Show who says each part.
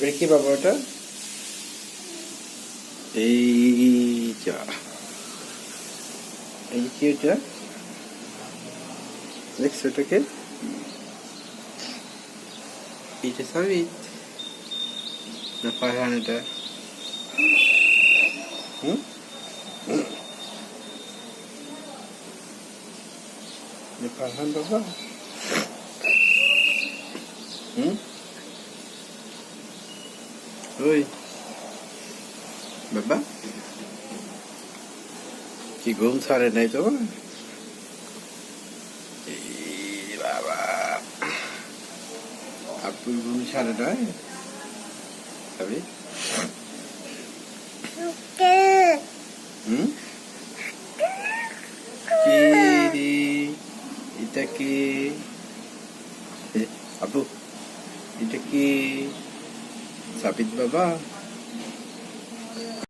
Speaker 1: এটা কি বাবা ওটা এই যা। এই কি ওটা দেখছ ওটাকে এটা সাবিত না পাহান এটা। হুম? এটা পাহান বাবা। হুম? ওই বাবা কি ঘুম ছাড়ে নাই তো বাবা আপুর ঘুম ছাড়ে নাই তবে হুম কি এটা কি আপু এটা কি সাবিত বাবা